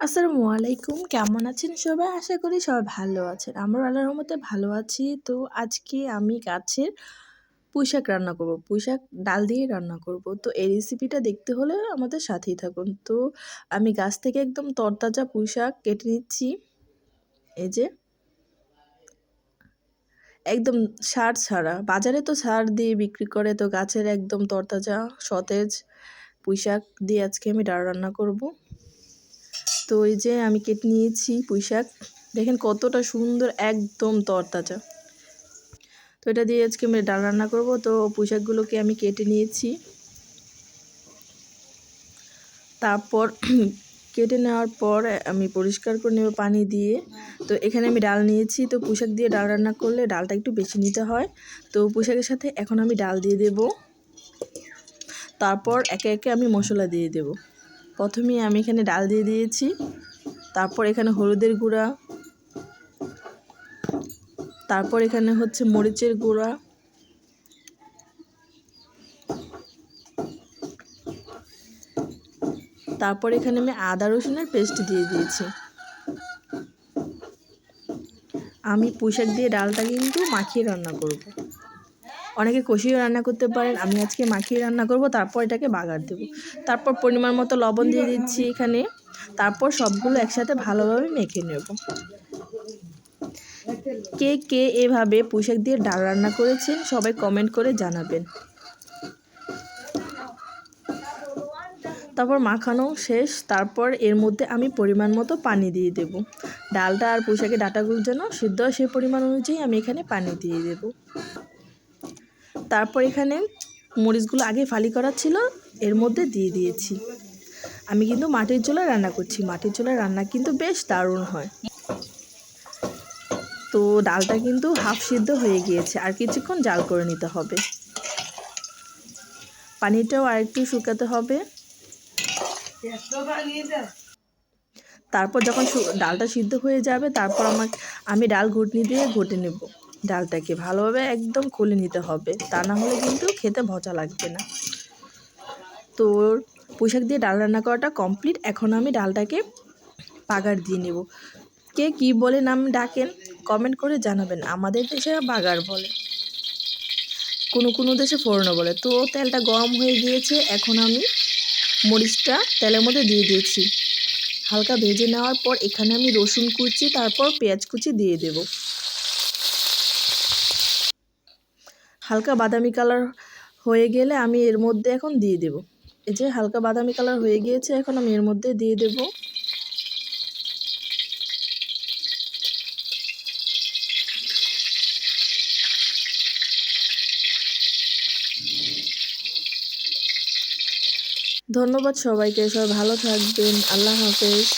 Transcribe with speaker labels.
Speaker 1: আসসালামু আলাইকুম। কেমন আছেন সবাই? আশা করি সবাই ভালো আছেন। আমরা আল্লাহর রহমতে ভালো আছি। তো আজকে আমি গাছের পুঁইশাক রান্না করব। পুঁইশাক ডাল দিয়ে রান্না করব। তো এই রেসিপিটা দেখতে হলে আমাদের সাথেই থাকুন। তো আমি গাছ থেকে একদম তরতাজা পুঁইশাক কেটে নিচ্ছি। এই যে একদম সার ছাড়া। বাজারে তো সার দিয়ে বিক্রি করে। তো গাছের একদম তরতাজা সতেজ পুঁইশাক দিয়ে আজকে আমি ডাল রান্না করব। তো এই যে আমি কেটে নিয়েছি পুঁই শাক। দেখেন কতটা সুন্দর একদম তরতাজা। তো এটা দিয়ে আজকে আমি ডাল রান্না করব। তো পুঁই শাকগুলোকে আমি কেটে নিয়েছি। তারপর কেটে নেওয়ার পর আমি পরিষ্কার করে নেব পানি দিয়ে। তো এখানে আমি ডাল নিয়েছি। তো পুঁশাক দিয়ে ডাল রান্না করলে ডালটা একটু বেশি নিতে হয়। তো পুঁশাকের সাথে এখন আমি ডাল দিয়ে দেব। তারপর একে একে আমি মশলা দিয়ে দেবো। প্রথমে আমি এখানে ডাল দিয়ে দিয়েছি। তারপর এখানে হলুদের গুঁড়া। তারপর এখানে হচ্ছে মরিচের গুঁড়া। তারপর এখানে আমি আদা রসুনের পেস্ট দিয়ে দিয়েছি। আমি পুঁইশাক দিয়ে ডালটা কিন্তু মাখিয়ে রান্না করব। অনেকে কষিয়ে রান্না করতে পারেন, আমি আজকে মাখিয়ে রান্না করব, তারপর এটাকে বাগার দেব। তারপর পরিমাণ মতো লবণ দিয়ে দিচ্ছি এখানে, তারপর সবগুলো একসাথে ভালোভাবে মেখে নেব। কে কে এভাবে পোশাক দিয়ে ডাল রান্না করেছেন, সবাই কমেন্ট করে জানাবেন। তারপর মাখানো শেষ, তারপর এর মধ্যে আমি পরিমাণ মতো পানি দিয়ে দেব। ডালটা আর পুঁশাকের ডাটাগুলোর জন্য সিদ্ধ সেই পরিমাণ অনুযায়ী আমি এখানে পানি দিয়ে দেব। তারপর এখানে মরিচগুলো আগে ফালি করা ছিল, এর মধ্যে দিয়ে দিয়েছি। আমি কিন্তু মাটির চুলায় রান্না করছি। মাটির চুলায় রান্না কিন্তু বেশ দারুণ হয়। তো ডালটা কিন্তু হাফ সিদ্ধ হয়ে গিয়েছে, আর কিছুক্ষণ জাল করে নিতে হবে। পানিটাও আরেকটু শুকাতে হবে। তারপর যখন ডালটা সিদ্ধ হয়ে যাবে, তারপর আমাকে আমি ডাল ঘুটনি দিয়ে ঘটে নেব। ডালটাকে ভালোভাবে একদম খুলে নিতে হবে। তা না হলে কিন্তু খেতে ভজা লাগবে না। তো পোশাক দিয়ে ডাল রান্না করাটা কমপ্লিট। এখন আমি ডালটাকে বাগার দিয়ে নেব। কে কি বলে নাম ডাকেন, কমেন্ট করে জানাবেন। আমাদের দেশে বাগার বলে। কোনো কোনো দেশে ফোড়নো বলে। তো তেলটা গরম হয়ে গিয়েছে। এখন আমি মরিচটা তেলের মধ্যে দিয়ে দিয়েছি। হালকা ভেজে নেওয়ার পর এখানে আমি রসুন কুচি, তারপর পেঁয়াজ কুচি দিয়ে দেব। হালকা বাদামি কালার হয়ে গেলে আমি এর মধ্যে এখন দিয়ে দেব। এই যে হালকা বাদামি কালার হয়ে গিয়েছে, এখন আমি এর মধ্যে দিয়ে দেব। ধন্যবাদ সবাইকে, সবাই ভালো থাকবেন, আল্লাহ হাফেজ।